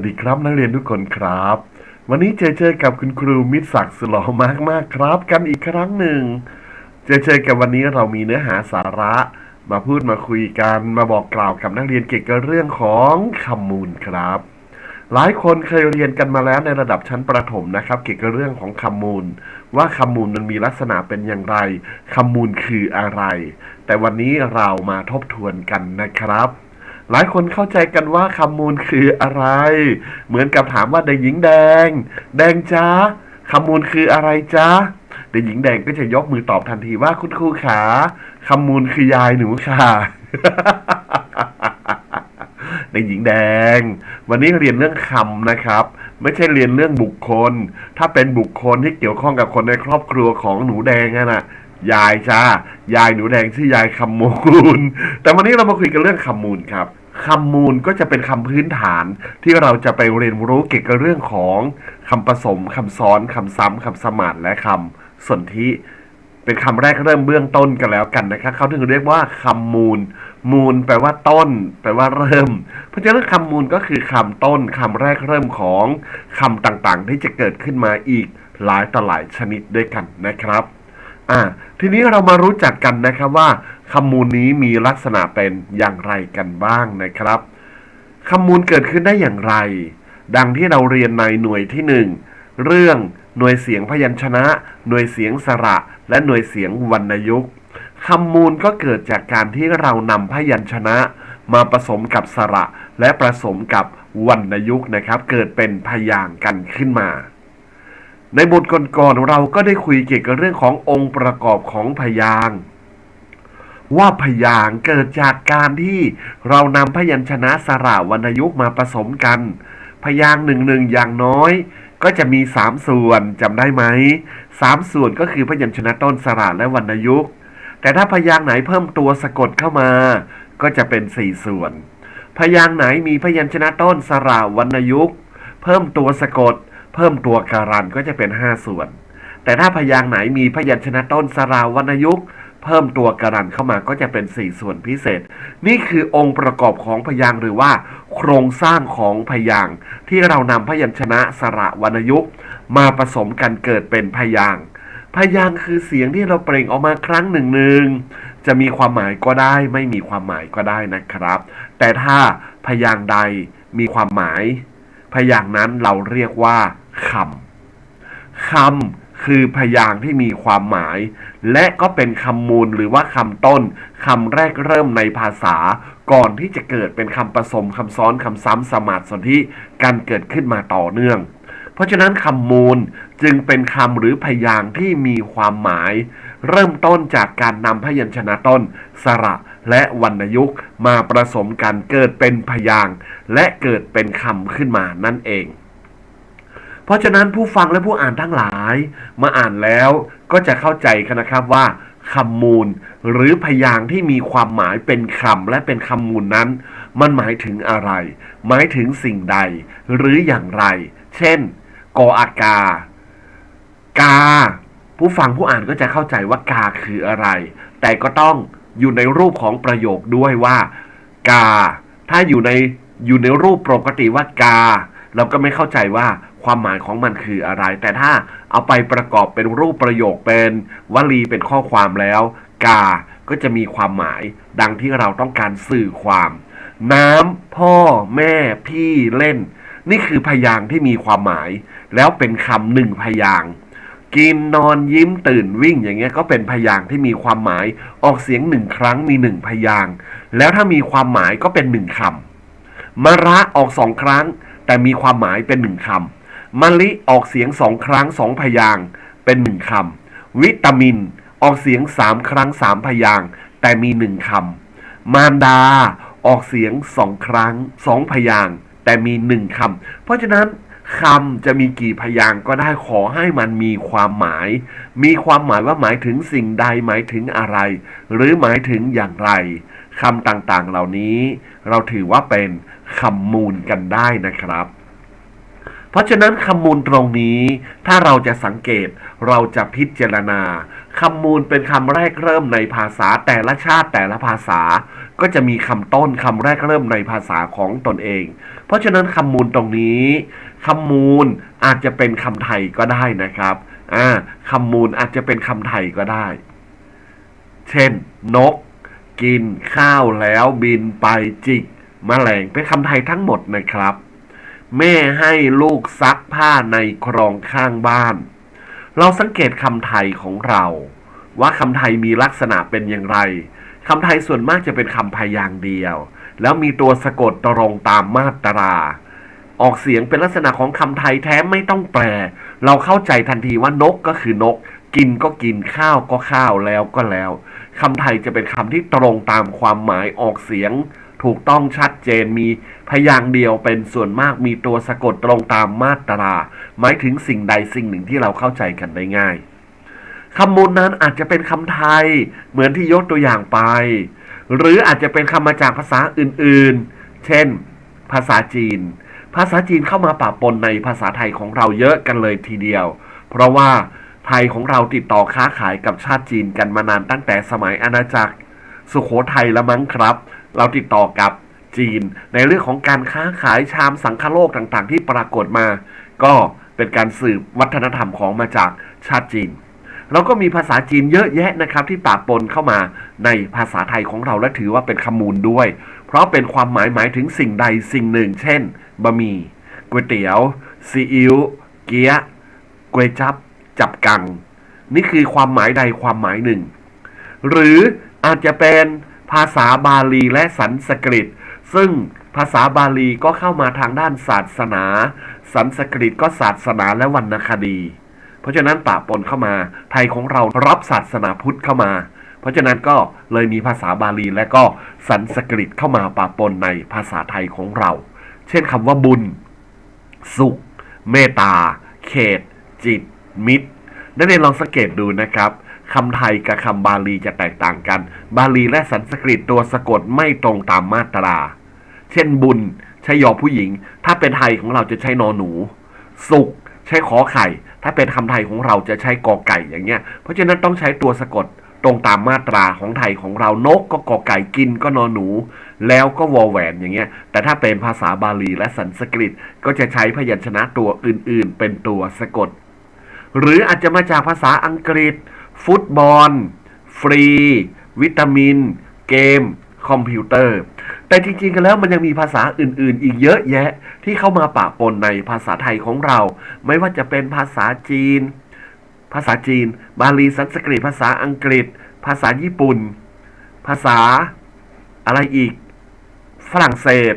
สวัสดีครับนักเรียนทุกคนครับ วันนี้เจอเจอกับคุณครูมิตรศักดิ์สุหล่อมากมากครับ กันอีกครั้งหนึ่ง เจอเจอกับวันนี้เรามีเนื้อหาสาระมาพูดมาคุยกันมาบอกกล่าวกับนักเรียนเกี่ยวกับเรื่องของคำมูลครับ หลายคนเคยเรียนกันมาแล้วในระดับชั้นประถมนะครับ เกี่ยวกับเรื่องของคำมูล ว่าคำมูลมันมีลักษณะเป็นอย่างไรคำมูลคืออะไร แต่วันนี้เรามาทบทวนกันนะครับ หลายคนเข้าใจกันว่าคำมูลคืออะไร เหมือนกับถามว่าเด็กหญิงแดง แดงจ้าคำมูลคืออะไรจ้าเด็กหญิงแดงก็จะยกมือตอบทันทีว่าคุณครูขาคำมูลคือยายหนูค่ะเด็กหญิงแดง วันนี้เรียนเรื่องคำนะครับ ไม่ใช่เรียนเรื่องบุคคล ถ้าเป็นบุคคลที่เกี่ยวข้องกับคนในครอบครัวของหนูแดงอะนะยายจ้ายายหนูแดงชื่อยายคำมูล แต่วันนี้เรามาคุยกันเรื่องคำมูลครับ คำมูลก็จะเป็นคำพื้นฐานที่เราจะไปเรียนรู้เกี่ยวกับเรื่องของคำผสมคำซ้อนคำซ้ำคำสมานและคำสนธิเป็นคำแรกเริ่มเบื้องต้นกันแล้วกันนะครับเขาถึงเรียกว่าคำมูล มูลแปลว่าต้น แปลว่าเริ่ม เพราะฉะนั้นคำมูลก็คือคำต้นคำแรกเริ่มของคำต่างๆ ที่จะเกิดขึ้นมาอีกหลายต่อหลายชนิดด้วยกันนะครับอ่าทีนี้เรามารู้จักกันนะครับว่า คำมูลนี้มีลักษณะเป็นอย่างไรกันบ้างนะครับคำมูลเกิดขึ้นได้อย่างไร ดังที่เราเรียนในหน่วยที่หนึ่งเรื่องหน่วยเสียงพยัญชนะ หน่วยเสียงสระ และหน่วยเสียงวรรณยุกต์คำมูลก็เกิดจากการที่เรานำพยัญชนะ มาผสมกับสระ และผสมกับวรรณยุกต์นะครับ เกิดเป็นพยางกันขึ้นมา ในบทก่อนๆเราก็ได้คุยเกี่ยวกับเรื่องขององค์ประกอบของพยางค์ ว่าพยางเกิดจากการที่เรานำพยัญชนะสระวรรณยุกต์มาผสมกัน พยางหนึ่งหนึ่งอย่างน้อย ก็จะมี3ส่วนจำได้ไหมสามส่วนก็คือพยัญชนะต้นสระและวรรณยุกต์แต่ถ้าพยางไหนเพิ่มตัวสะกดเข้ามา ก็จะเป็น4ส่วน พยางไหนมีพยัญชนะต้นสระวรรณยุกต์เพิ่มตัวสะกด เพิ่มตัวการันก็จะเป็น5ส่วน แต่ถ้าพยางไหนมีพยัญชนะต้นสระวรรณยุกต์ เพิ่มตัวการันเข้ามาก็จะเป็น 4 ส่วนพิเศษ นี่คือองค์ประกอบของพยางหรือว่า โครงสร้างของพยางที่เรานำพยัญชนะสระวรรณยุกต์มาผสมกันเกิดเป็นพยางพยางค์คือเสียงที่เราเปล่งออกมาครั้งหนึ่งหนึ่งจะมีความหมายก็ได้ ไม่มีความหมายก็ได้นะครับ แต่ถ้าพยางใดมีความหมาย พยางนั้นเราเรียกว่าคำคำ คือพยางค์ที่มีความหมาย และก็เป็นคำมูลหรือว่าคำต้นคำแรกเริ่มในภาษา ก่อนที่จะเกิดเป็นคำผสมคำซ้อนคำซ้ำสมาสนธิการเกิดขึ้นมาต่อเนื่อง เพราะฉะนั้นคำมูลจึงเป็นคำหรือพยางค์ที่มีความหมาย เริ่มต้นจากการนำพยัญชนะต้น สระและวรรณยุกต์มาผสมกันเกิดเป็นพยางค์และเกิดเป็นคำขึ้นมานั่นเอง เพราะฉะนั้นผู้ฟังและผู้อ่านทั้งหลาย มาอ่านแล้วก็จะเข้าใจกันนะครับว่าคำมูล หรือพยางที่มีความหมายเป็นคำและเป็นคำมูลนั้น มันหมายถึงอะไร หมายถึงสิ่งใด หรืออย่างไร เช่น กออากา กา ผู้ฟังผู้อ่านก็จะเข้าใจว่ากาคืออะไร แต่ก็ต้องอยู่ในรูปของประโยคด้วยว่า กา ถ้าอยู่ในอยู่ในรูปปกติว่ากา เราก็ไม่เข้าใจว่า ความหมายของมันคืออะไร แต่ถ้าเอาไปประกอบเป็นรูปประโยคเป็นวลีเป็นข้อความแล้ว กา ก็จะมีความหมายดังที่เราต้องการสื่อความ น้ำพ่อ แม่ พี่เล่น นี่คือพยางที่มีความหมาย แล้วเป็นคำหนึ่งพยางกินนอนยิ้มตื่นวิ่งอย่างเงี้ยก็เป็นพยางที่มีความหมายออกเสียงหนึ่งครั้งมีหนึ่งพยางแล้วถ้ามีความหมายก็เป็นหนึ่งคำมะระออกสองครั้ง แต่มีความหมายเป็นหนึ่งคำ มะลิออกเสียงสองครั้งสองพยางเป็นหนึ่งคำวิตามินออกเสียงสามครั้งสามพยางแต่มีหนึ่งคำมารดาออกเสียงสองครั้งสองพยางแต่มีหนึ่งคำเพราะฉะนั้นคำจะมีกี่พยางก็ได้ขอให้มันมีความหมาย มีความหมายว่าหมายถึงสิ่งใดหมายถึงอะไร หรือหมายถึงอย่างไรคำต่างๆเหล่านี้ เราถือว่าเป็นคำมูลกันได้นะครับ เพราะฉะนั้นคำมูลตรงนี้ ถ้าเราจะสังเกตเราจะพิจารณาคำมูลเป็นคำแรกเริ่มในภาษาแต่ละชาติแต่ละภาษา ก็จะมีคำต้นคำแรกเริ่มในภาษาของตนเอง เพราะฉะนั้นคำมูลตรงนี้คำมูลอาจจะเป็นคำไทยก็ได้นะครับอ่าคำมูลอาจจะเป็นคำไทยก็ได้ เช่น นก กินข้าวแล้วบินไปจิกแมลงเป็นคำไทยทั้งหมดนะครับ แม่ให้ลูกซักผ้าในคลองข้างบ้าน เราสังเกตคำไทยของเรา ว่าคำไทยมีลักษณะเป็นอย่างไรคำไทยส่วนมากจะเป็นคำพยางเดียว แล้วมีตัวสะกดตรงตามมาตรา ออกเสียงเป็นลักษณะของคำไทยแท้ไม่ต้องแปล เราเข้าใจทันทีว่านกก็คือนก กินก็กินข้าวก็ข้าวแล้วก็แล้วคำไทยจะเป็นคำที่ตรงตามความหมายออกเสียง ถูกต้องชัดเจนมีพยางค์เดียวเป็นส่วนมากมีตัวสะกดตรงตามมาตรา หมายถึงสิ่งใดสิ่งหนึ่งที่เราเข้าใจกันได้ง่ายคำมูลนั้นอาจจะเป็นคำไทยเหมือนที่ยกตัวอย่างไป หรืออาจจะเป็นคำมาจากภาษาอื่นๆ เช่น ภาษาจีน ภาษาจีนเข้ามาปะปนในภาษาไทยของเราเยอะกันเลยทีเดียว เพราะว่าไทยของเราติดต่อค้าขายกับชาติจีนกันมานานตั้งแต่สมัยอาณาจักร สุขโขทัยละมั้งครับ เราติดต่อกับจีน ในเรื่องของการค้าขายชามสังคโลกต่างๆ ที่ปรากฏมา ก็เป็นการสืบวัฒนธรรมของมาจากชาติจีนเราก็มีภาษาจีนเยอะแยะนะครับ ที่ปะปนเข้ามาในภาษาไทยของเราและถือว่าเป็นคำมูลด้วย เพราะเป็นความหมายหมายถึงสิ่งใดสิ่งหนึ่ง เช่นบะหมี่ก๋วยเตี๋ยวซีอิ๊วเกี๊ยะก๋วยจับจับกัง นี่คือความหมายใดความหมายหนึ่ง หรืออาจจะเป็น ภาษาบาลีและสันสกฤต ซึ่งภาษาบาลีก็เข้ามาทางด้านศาสนา สันสกฤตก็ศาสนาและวรรณคดี เพราะฉะนั้นปะปนเข้ามา ไทยของเรารับศาสนาพุทธเข้ามา เพราะฉะนั้นก็เลยมีภาษาบาลีและก็สันสกฤตเข้ามาปะปนในภาษาไทยของเรา เช่นคำว่าบุญ สุข เมตตา เขต จิต มิตร นักเรียนลองสังเกตดูนะครับ คำไทยกับคำบาลีจะแตกต่างกัน บาลีและสันสกฤตตัวสะกดไม่ตรงตามมาตรา เช่นบุญใช้ยอผู้หญิง ถ้าเป็นไทยของเราจะใช้นอหนู สุขใช้ขอไข่ ถ้าเป็นคำไทยของเราจะใช้กอไก่อย่างเงี้ย เพราะฉะนั้นต้องใช้ตัวสะกดตรงตามมาตราของไทยของเรา นกก็กอไก่กินก็นอหนู แล้วก็วอแหวนอย่างเงี้ย แต่ถ้าเป็นภาษาบาลีและสันสกฤตก็จะใช้พยัญชนะตัวอื่นๆ เป็นตัวสะกด หรืออาจจะมาจากภาษาอังกฤษ ฟุตบอล ฟรี วิตามิน เกม คอมพิวเตอร์ แต่จริงๆกันแล้วมันยังมีภาษาอื่นๆ อีกเยอะแยะ ที่เข้ามาปะปนในภาษาไทยของเรา ไม่ว่าจะเป็นภาษาจีน ภาษาจีน บาลีสันสกฤต ภาษาอังกฤษ ภาษาญี่ปุ่น ภาษาอะไรอีก ฝรั่งเศส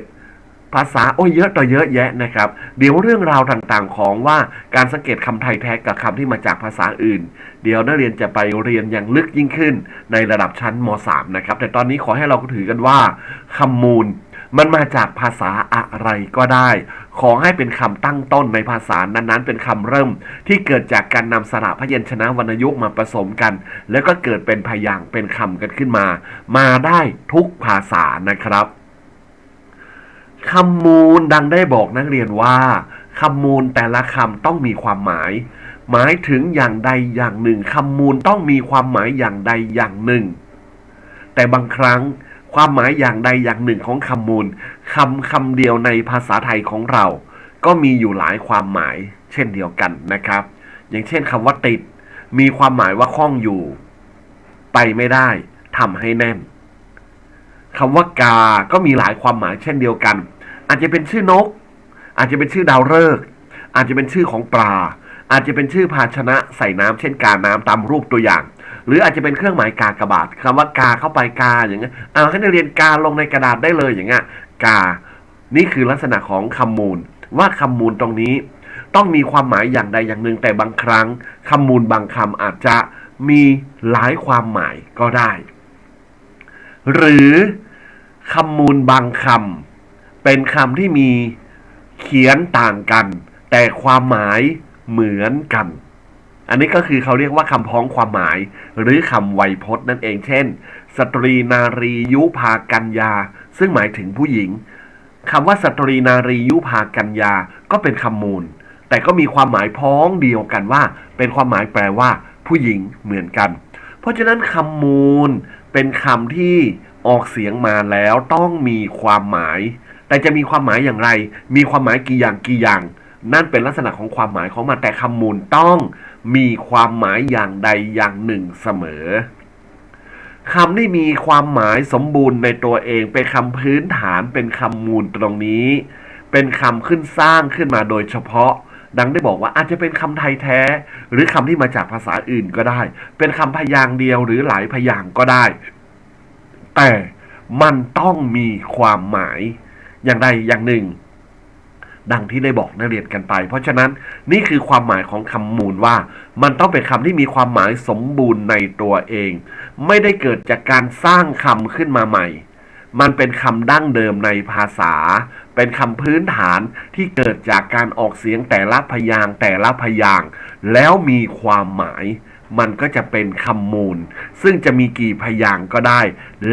ภาษาโอ้ยเยอะต่อเยอะแยะนะครับ เดี๋ยวเรื่องราวต่างๆ ของว่าการสังเกตคำไทยแท้กับคำที่มาจากภาษาอื่น เดี๋ยวนักเรียนจะไปเรียนอย่างลึกยิ่งขึ้น ในระดับชั้นม .3 นะครับ แต่ตอนนี้ขอให้เราถือกันว่าคำมูล มันมาจากภาษาอะไรก็ได้ ขอให้เป็นคำตั้งต้นในภาษานั้นๆ เป็นคำเริ่ม ที่เกิดจากการนำสระพยัญชนะวรรณยุกต์มาผสมกัน แล้วก็เกิดเป็นพยางค์เป็นคำกันขึ้นมา มาได้ทุกภาษานะครับ คำมูลดังได้บอกนักเรียนว่าคำมูลแต่ละคำต้องมีความหมาย หมายถึงอย่างใดอย่างหนึ่งคำมูลต้องมีความหมายอย่างใดอย่างหนึ่ง แต่บางครั้งความหมายอย่างใดอย่างหนึ่งของคำมูลคำคำเดียวในภาษาไทยของเรา ก็มีอยู่หลายความหมาย เช่นเดียวกันนะครับ อย่างเช่นคำว่าติด มีความหมายว่าคล้องอยู่ ไปไม่ได้ทำให้แน่น คำว่ากา ก็มีหลายความหมายเช่นเดียวกัน อาจจะเป็นชื่อนก อาจจะเป็นชื่อดาวฤกษ์อาจจะเป็นชื่อของปลา อาจจะเป็นชื่อภาชนะใส่น้ำเช่นกาน้ำตามรูปตัวอย่าง หรืออาจจะเป็นเครื่องหมายกากระบาทคำว่ากาเข้าไปกาอย่างเงี้ยเอาให้นักเรียนกาลงในกระดาษได้เลยอย่างเงี้ยกา นี่คือลักษณะของคำมูล ว่าคำมูลตรงนี้ ต้องมีความหมายอย่างใดอย่างหนึ่งแต่บางครั้งคำมูลบางคำอาจจะมีหลายความหมายก็ได้ หรือคำมูลบางคำเป็นคำที่มีเขียนต่างกัน แต่ความหมายเหมือนกัน อันนี้ก็คือเขาเรียกว่าคำพ้องความหมาย หรือคำไวยพจน์นั่นเอง เช่น สตรีนารียุพากัญญา ซึ่งหมายถึงผู้หญิงคำว่าสตรีนารียุพากัญญาก็เป็นคำมูล แต่ก็มีความหมายพ้องเดียวกันว่า เป็นความหมายแปลว่า ผู้หญิงเหมือนกัน เพราะฉะนั้นคำมูล เป็นคำที่ออกเสียงมาแล้วต้องมีความหมาย แต่จะมีความหมายอย่างไร มีความหมายกี่อย่างกี่อย่าง นั่นเป็นลักษณะของความหมายของมันแต่คำมูลต้องมีความหมายอย่างใดอย่างหนึ่งเสมอคำที่มีความหมายสมบูรณ์ในตัวเองเป็นคำพื้นฐานเป็นคำมูลตรงนี้ เป็นคำขึ้นสร้างขึ้นมาโดยเฉพาะ ดังได้บอกว่าอาจจะเป็นคำไทยแท้ หรือคำที่มาจากภาษาอื่นก็ได้ เป็นคำพยางค์เดียวหรือหลายพยางค์ก็ได้ แต่มันต้องมีความหมายอย่างใดอย่างหนึ่ง ดังที่ได้บอกนักเรียนกันไป เพราะฉะนั้นนี่คือความหมายของคำมูลว่า มันต้องเป็นคำที่มีความหมายสมบูรณ์ในตัวเอง ไม่ได้เกิดจากการสร้างคำขึ้นมาใหม่ มันเป็นคำดั้งเดิมในภาษา เป็นคำพื้นฐานที่เกิดจากการออกเสียงแต่ละพยางค์แต่ละพยางค์แล้วมีความหมาย มันก็จะเป็นคำมูล ซึ่งจะมีกี่พยางค์ก็ได้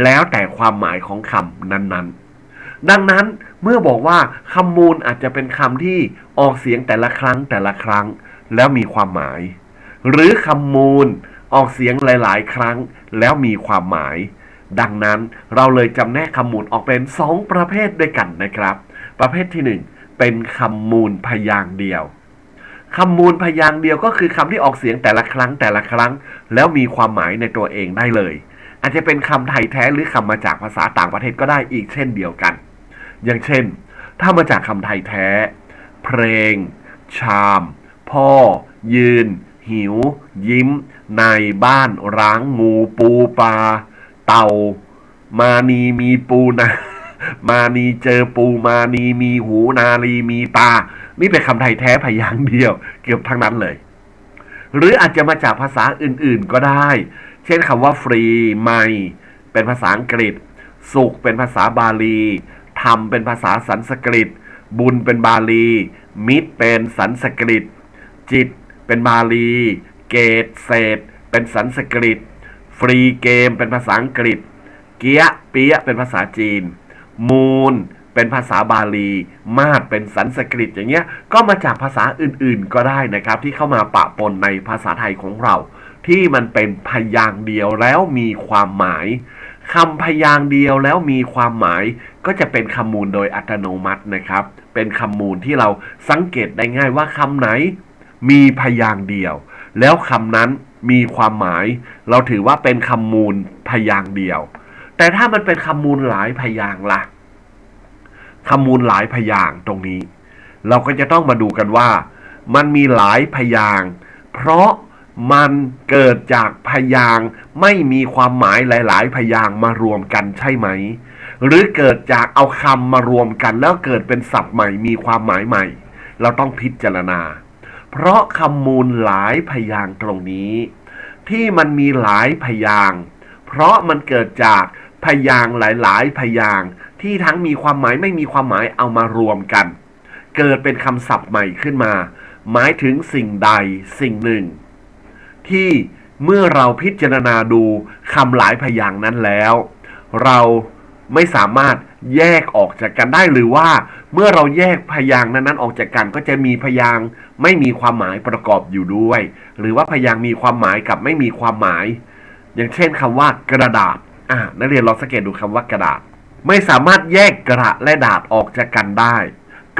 แล้วแต่ความหมายของคำนั้นๆ ดังนั้นเมื่อบอกว่าคำมูลอาจจะเป็นคำที่ออกเสียงแต่ละครั้งแต่ละครั้ง แล้วมีความหมาย หรือคำมูลออกเสียงหลาย ๆ ครั้ง แล้วมีความหมาย ดังนั้นเราเลยจำแนกคำมูลออกเป็น2ประเภทด้วยกันนะครับ ประเภทที่1เป็นคำมูลพยางค์เดียวคำมูลพยางค์เดียวก็คือคำที่ออกเสียงแต่ละครั้งแต่ละครั้ง แล้วมีความหมายในตัวเองได้เลย อาจจะเป็นคำไทยแท้หรือคำมาจากภาษาต่างประเทศก็ได้อีกเช่นเดียวกัน อย่างเช่น ถ้ามาจากคำไทยแท้ เพลง ชาม พ่อ ยืน หิว ยิ้ม ในบ้าน ร้าง งู ปูปลาเต่า มานีมีปูนะ มานีเจอปูมานีมีหูนาลีมีตา นี่เป็นคำไทยแท้พยางเดียว เกือบทั้งนั้นเลย หรืออาจจะมาจากภาษาอื่นๆก็ได้ เช่นคำว่าฟรีไม่เป็นภาษาอังกฤษ สุขเป็นภาษาบาลีธรรมเป็นภาษาสันสกฤต บุญเป็นบาลี มิตรเป็นสันสกฤต จิตเป็นบาลี เกตเศษ เป็นสันสกฤต ฟรีเกมเป็นภาษาอังกฤษ เกียเปียเป็นภาษาจีน มูล เป็นภาษาบาลี มาดเป็นสันสกฤตอย่างเงี้ย ก็มาจากภาษาอื่นๆก็ได้นะครับ ที่เข้ามาปะปนในภาษาไทยของเรา ที่มันเป็นพยางเดียวแล้วมีความหมายคำพยางเดียวแล้วมีความหมาย ก็จะเป็นคำมูลโดยอัตโนมัตินะครับ เป็นคำมูลที่เราสังเกตได้ง่ายว่าคำไหน มีพยางเดียว แล้วคำนั้นมีความหมาย เราถือว่าเป็นคำมูลพยางเดียว แต่ถ้ามันเป็นคำมูลหลายพยางค์ล่ะคำมูลหลายพยางตรงนี้ เราก็จะต้องมาดูกันว่า มันมีหลายพยาง เพราะมันเกิดจากพยางไม่มีความหมายหลาย ๆ พยางมารวมกันใช่ไหม หรือเกิดจากเอาคำมารวมกันแล้วเกิดเป็นศัพท์ใหม่มีความหมายใหม่ เราต้องพิจารณา เพราะคำมูลหลายพยางตรงนี้ ที่มันมีหลายพยาง เพราะมันเกิดจาก พยางหลาย ๆ พยางที่ทั้งมีความหมายไม่มีความหมายเอามารวมกัน เกิดเป็นคำศัพท์ใหม่ขึ้นมา หมายถึงสิ่งใดสิ่งหนึ่ง ที่เมื่อเราพิจารณาดูคำหลายพยางนั้นแล้ว เราไม่สามารถแยกออกจากกันได้หรือว่า เมื่อเราแยกพยางนั้นๆออกจากกันก็จะมีพยางไม่มีความหมายประกอบอยู่ด้วย หรือว่าพยางมีความหมายกับไม่มีความหมาย อย่างเช่นคำว่ากระดาษ อ่านักเรียนลองสังเกตดูคำว่ากระดาษ ไม่สามารถแยกกระและดาษออกจากกันได้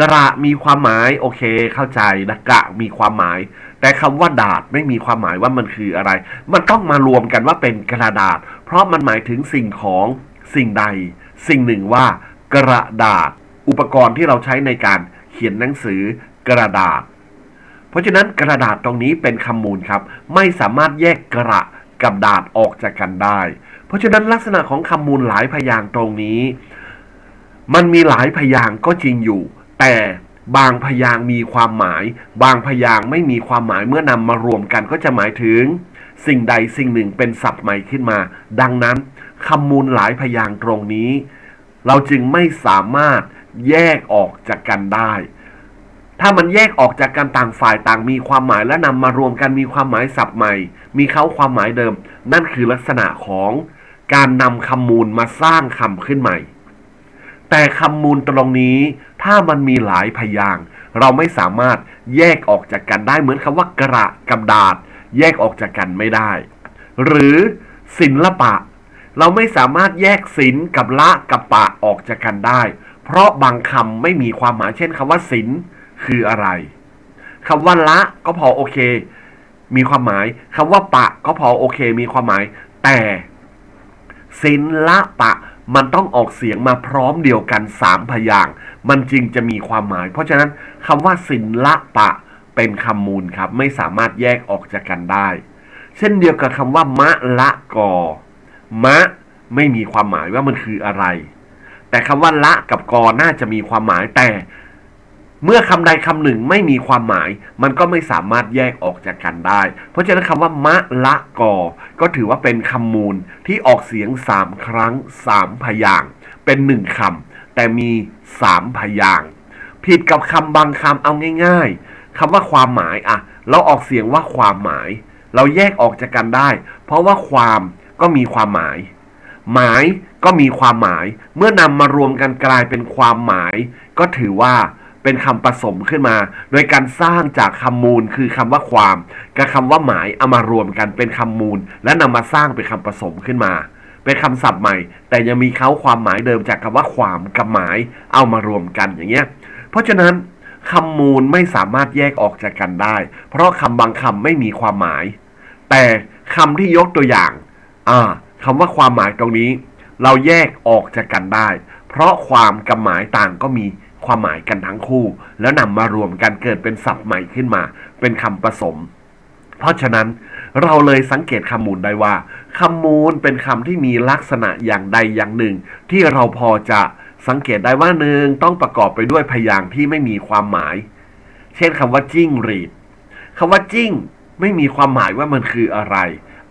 กระมีความหมายโอเค เข้าใจนะกะมีความหมาย แต่คำว่าดาษไม่มีความหมายว่ามันคืออะไร มันต้องมารวมกันว่าเป็นกระดาษ เพราะมันหมายถึงสิ่งของสิ่งใด สิ่งหนึ่งว่า กระดาษ อุปกรณ์ที่เราใช้ในการเขียนหนังสือกระดาษ เพราะฉะนั้นกระดาษตรงนี้เป็นคำมูลครับ ไม่สามารถแยกกระกับดาษออกจากกันได้ เพราะฉะนั้นลักษณะของคำมูลหลายพยางตรงนี้ มันมีหลายพยางก็จริงอยู่ แต่บางพยางมีความหมาย บางพยางไม่มีความหมายเมื่อนำมารวมกันก็จะหมายถึง สิ่งใดสิ่งหนึ่งเป็นศัพท์ใหม่ขึ้นมา ดังนั้นคำมูลหลายพยางตรงนี้ เราจึงไม่สามารถแยกออกจากกันได้ ถ้ามันแยกออกจากกันต่างฝ่ายต่างมีความหมายและนำมารวมกันมีความหมายศัพท์ใหม่ มีเขาความหมายเดิม นั่นคือลักษณะของ การนำคำมูลมาสร้างคำขึ้นใหม่ แต่คำมูลตรงนี้ถ้ามันมีหลายพยาง เราไม่สามารถแยกออกจากกันได้เหมือนคำว่ากระกับดาษ แยกออกจากกันไม่ได้ หรือศิลปะ เราไม่สามารถแยกศิลกับละกับปะออกจากกันได้ เพราะบางคำไม่มีความหมายเช่นคำว่าศิลคืออะไรคำว่าละก็พอโอเค มีความหมายคำว่าปะก็พอโอเค มีความหมาย แต่ ศิลละปะ มันต้องออกเสียงมาพร้อมเดียวกันสามพยางมันจึงจะมีความหมาย เพราะฉะนั้นคำว่าศิลละปะเป็นคำมูลครับ ไม่สามารถแยกออกจากกันได้ เช่นเดียวกับคำว่ามะละกอ มะ ไม่มีความหมายว่ามันคืออะไร แต่คำว่าละกับกอน่าจะมีความหมายแต่ เมื่อคำใดคำหนึ่งไม่มีความหมาย มันก็ไม่สามารถแยกออกจากกันได้ เพราะฉะนั้นคำว่ามะละกอ ก็ถือว่าเป็นคำมูลที่ออกเสียงสามครั้งสามพยางเป็นหนึ่งคำแต่มีสามพยางผิดกับคำบางคำเอาง่าย ๆคำว่าความหมายอะเราออกเสียงว่าความหมาย เราแยกออกจากกันได้ เพราะว่าความก็มีความหมาย หมายก็มีความหมาย เมื่อนำมารวมกันกลายเป็นความหมาย ก็ถือว่า เป็นคำผสมขึ้นมา โดยการสร้างจากคำมูลคือคำว่าความ กับคำว่าหมายเอามารวมกันเป็นคำมูล และนำมาสร้างเป็นคำผสมขึ้นมา เป็นคำศัพท์ใหม่ แต่ยังมีเขาความหมายเดิมจากคำว่าความกับหมายเอามารวมกันอย่างเงี้ย เพราะฉะนั้นคำมูลไม่สามารถแยกออกจากกันได้ เพราะคำบางคำไม่มีความหมาย แต่คำที่ยกตัวอย่างอ่าคำว่าความหมายตรงนี้ เราแยกออกจากกันได้ เพราะความกับหมายต่างก็มี ความหมายกันทั้งคู่ แล้วนำมารวมกันเกิดเป็นศัพท์ใหม่ขึ้นมา เป็นคำผสม เพราะฉะนั้นเราเลยสังเกตคำมูลได้ว่าคำมูลเป็นคำที่มีลักษณะอย่างใดอย่างหนึ่ง ที่เราพอจะสังเกตได้ว่าหนึ่งต้องประกอบไปด้วยพยางค์ที่ไม่มีความหมาย เช่นคำว่าจิ้งหรีดคำว่าจิ้งไม่มีความหมายว่ามันคืออะไร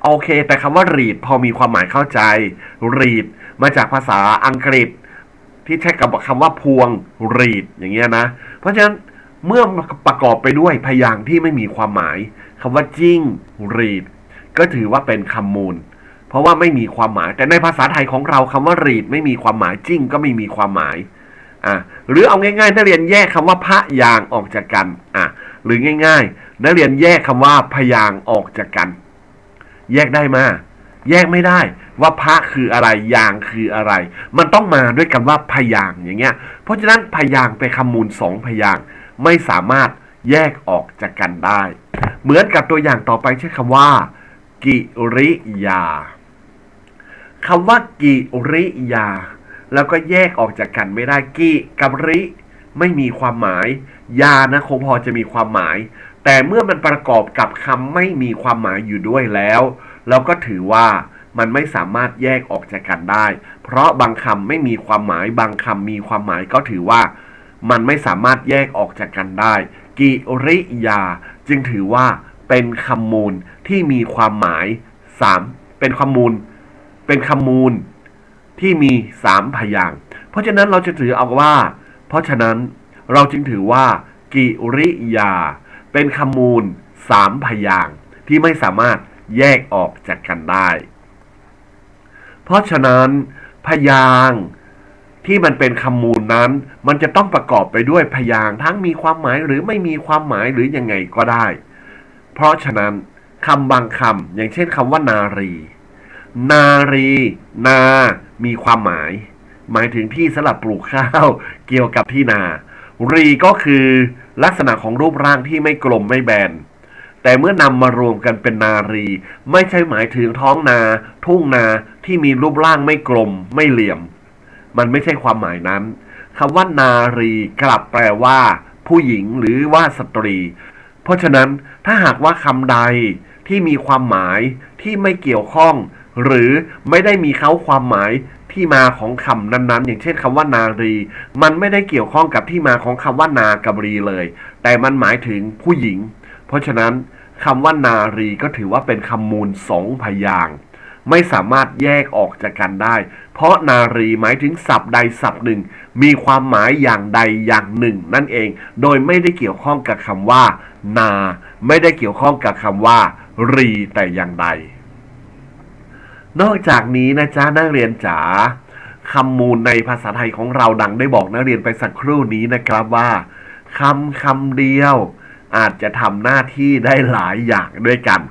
โอเค แต่คำว่ารีดพอมีความหมายเข้าใจ รีดมาจากภาษาอังกฤษ ที่ใช้กับคำว่าพวงรีดอย่างเงี้ยนะ เพราะฉะนั้นเมื่อประกอบไปด้วยพยางค์ที่ไม่มีความหมายคำว่าจิ้งรีด ก็ถือว่าเป็นคำมูล เพราะว่าไม่มีความหมาย แต่ในภาษาไทยของเราคำว่ารีด ไม่มีความหมายจิ้งก็ไม่มีความหมายอะหรือเอาง่ายๆนักเรียนแยกคำว่าพระยางออกจากกันอะหรือง่ายๆนักเรียนแยกคำว่าพยางออกจากกัน แยกได้มา แยกไม่ได้ ว่าพระคืออะไรยางคืออะไร มันต้องมาด้วยกันว่าพยางอย่างเงี้ย เพราะฉะนั้นพยางเป็นคำมูลสองพยางไม่สามารถแยกออกจากกันได้ เหมือนกับตัวอย่างต่อไปใช้คำว่า กิริยาคำว่ากิริยา แล้วก็แยกออกจากกันไม่ได้กิกับริไม่มีความหมาย ยานะคงพอจะมีความหมาย แต่เมื่อมันประกอบกับคำไม่มีความหมายอยู่ด้วยแล้ว เราก็ถือว่า มันไม่สามารถแยกออกจากกันได้ เพราะบางคำไม่มีความหมาย บางคำมีความหมายก็ถือว่า มันไม่สามารถแยกออกจากกันได้ กิริยา จึงถือว่าเป็นคำมูลที่มีความหมายสามเป็นคำมูล เป็นคำมูลที่มีสามพยางเพราะฉะนั้นเราจะถือเอาว่า เพราะฉะนั้นเราจึงถือว่า กิริยา เป็นคำมูลสามพยางที่ไม่สามารถแยกออกจากกันได้ เพราะฉะนั้นพยางที่มันเป็นคำมูลนั้น มันจะต้องประกอบไปด้วยพยางทั้งมีความหมายหรือไม่มีความหมายหรือยังไงก็ได้ เพราะฉะนั้นคำบางคำอย่างเช่นคำว่านารี นารี นา มีความหมาย หมายถึงที่สำหรับปลูกข้าวเกี่ยวกับที่นา รีก็คือลักษณะของรูปร่างที่ไม่กลมไม่แบน แต่เมื่อนำมารวมกันเป็นนารี ไม่ใช่หมายถึงท้องนา ทุ่งนาที่มีรูปร่างไม่กลม ไม่เหลี่ยม มันไม่ใช่ความหมายนั้นคำว่านารีกลับแปลว่า ผู้หญิงหรือว่าสตรี เพราะฉะนั้นถ้าหากว่าคำใดที่มีความหมายที่ไม่เกี่ยวข้อง หรือไม่ได้มีเขาความหมายที่มาของคำนั้นๆ อย่างเช่นคำว่านารี มันไม่ได้เกี่ยวข้องกับที่มาของคำว่านากับรีเลย แต่มันหมายถึงผู้หญิง เพราะฉะนั้นคำว่านารีก็ถือว่าเป็นคำมูลสองพยางไม่สามารถแยกออกจากกันได้ เพราะนารีหมายถึงศัพท์ใดศัพท์หนึ่ง มีความหมายอย่างใดอย่างหนึ่ง นั่นเอง โดยไม่ได้เกี่ยวข้องกับคำว่า นา ไม่ได้เกี่ยวข้องกับคำว่า รีแต่อย่างใด นอกจากนี้นะจ๊ะนักเรียนจ๋าคำมูลในภาษาไทยของเราดังได้บอกนักเรียนไปสักครู่นี้นะครับว่าคำคำเดียว อาจจะทำหน้าที่ได้หลายอย่างด้วยกัน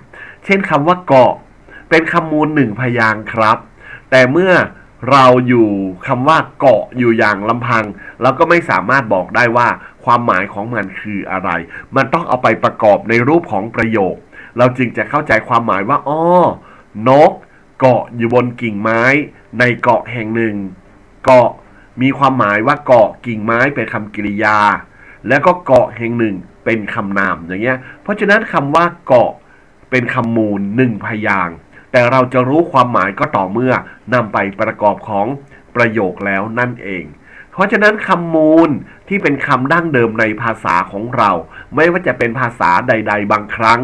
เช่นคำว่าเกาะ เป็นคำมูลหนึ่งพยางครับ แต่เมื่อเราอยู่คำว่าเกาะอยู่อย่างลำพังเราก็ไม่สามารถบอกได้ว่าความหมายของมันคืออะไร มันต้องเอาไปประกอบในรูปของประโยค เราจึงจะเข้าใจความหมายว่าอ้อนก เกาะอยู่บนกิ่งไม้ ในเกาะแห่งหนึ่ง เกาะมีความหมายว่าเกาะกิ่งไม้เป็นคำกริยา แล้วก็เกาะแห่งหนึ่ง เป็นคำนามอย่างเงี้ย เพราะฉะนั้นคำว่าเกาะเป็นคำมูลหนึ่งพยางแต่เราจะรู้ความหมายก็ต่อเมื่อนำไปประกอบของประโยคแล้วนั่นเอง เพราะฉะนั้นคำมูลที่เป็นคำดั้งเดิมในภาษาของเรา ไม่ว่าจะเป็นภาษาใด ๆ บางครั้ง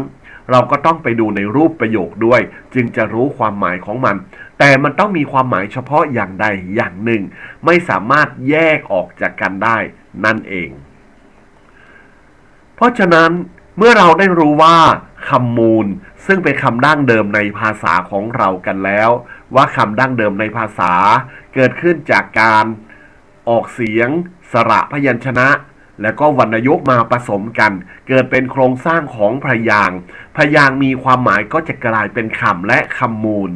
เราก็ต้องไปดูในรูปประโยคด้วย จึงจะรู้ความหมายของมัน แต่มันต้องมีความหมายเฉพาะอย่างใดอย่างหนึ่ง ไม่สามารถแยกออกจากกันได้นั่นเอง เพราะฉะนั้นเมื่อเราได้รู้ว่าคำมูล ซึ่งเป็นคำดั้งเดิมในภาษาของเรากันแล้ว ว่าคำดั้งเดิมในภาษา เกิดขึ้นจากการออกเสียง สระพยัญชนะ แล้วก็วรรณยุกมาผสมกัน เกิดเป็นโครงสร้างของพยางพยางมีความหมายก็จะกลายเป็นคำและคำมูล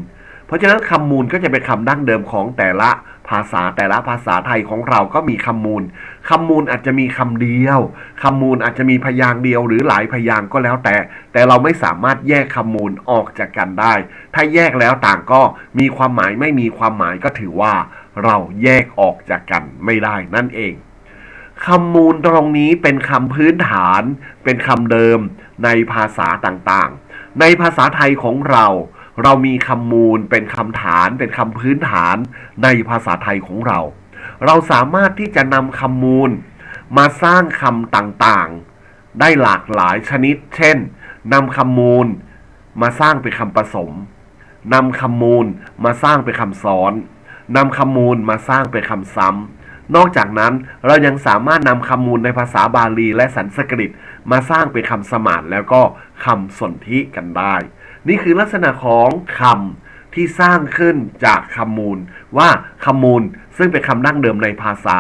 เพราะฉะนั้นคำมูลก็จะเป็นคำดั้งเดิมของแต่ละ ภาษาแต่ละภาษาไทยของเราก็มีคำมูลคำมูลอาจจะมีคำเดียวคำมูลอาจจะมีพยางค์เดียวหรือหลายพยางค์ก็แล้วแต่ แต่เราไม่สามารถแยกคำมูลออกจากกันได้ ถ้าแยกแล้วต่างก็มีความหมายไม่มีความหมายก็ถือว่า เราแยกออกจากกันไม่ได้นั่นเองคำมูลตรงนี้เป็นคำพื้นฐาน เป็นคำเดิมในภาษาต่างๆ ในภาษาไทยของเรา เรามีคำมูลเป็นคำฐานเป็นคำพื้นฐานในภาษาไทยของเรา เราสามารถที่จะนำคำมูลมาสร้างคำต่างๆ ได้หลากหลายชนิด เช่นนำคำมูลมาสร้างเป็นคำผสมนำคำมูลมาสร้างเป็นคำซ้อนนำคำมูลมาสร้างเป็นคำซ้ำนอกจากนั้นเรายังสามารถนำคำมูลในภาษาบาลีและสันสกฤต มาสร้างเป็นคำสมานแล้วก็คำสนธิกันได้ นี่คือลักษณะของคำที่สร้างขึ้นจากคำมูล ว่าคำมูลซึ่งเป็นคำดั้งเดิมในภาษา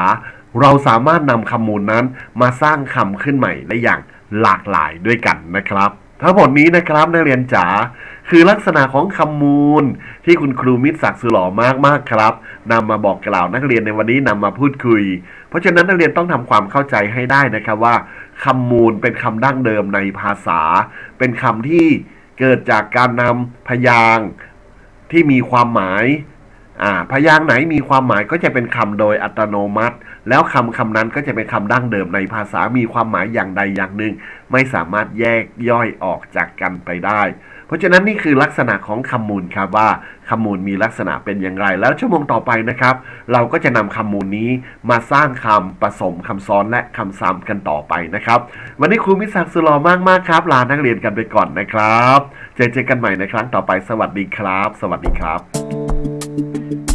เราสามารถนำคำมูลนั้นมาสร้างคำขึ้นใหม่ได้อย่างหลากหลายด้วยกันนะครับ ทั้งหมดนี้นะครับนักเรียนจ๋าคือลักษณะของคำมูล ที่คุณครูมิตรศักดิ์สุหล่อมากมากๆครับนำมาบอกกล่าวนักเรียนในวันนี้นำมาพูดคุย เพราะฉะนั้นนักเรียนต้องทำความเข้าใจให้ได้นะครับว่าคำมูลเป็นคำดั้งเดิมในภาษา เป็นคำที่ เกิดจากการนำพยางค์ที่มีความหมายพยางค์ไหนมีความหมายก็จะเป็นคำโดยอัตโนมัติ แล้วคำคำนั้นก็จะเป็นคำดั้งเดิมในภาษามีความหมายอย่างใดอย่างหนึ่ง ไม่สามารถแยกย่อยออกจากกันไปได้ เพราะฉะนั้นนี่คือลักษณะของคำมูลครับว่าคำมูลมีลักษณะเป็นอย่างไร แล้วชั่วโมงต่อไปนะครับ เราก็จะนำคำมูลนี้มาสร้างคำผสมคำซ้อนและคำซ้ำกันต่อไปนะครับ วันนี้ครูมิศักดิ์สุลอมากมากครับ ลานักเรียนกันไปก่อนนะครับเจอเจอกันใหม่ในครั้งต่อไป สวัสดีครับ สวัสดีครับ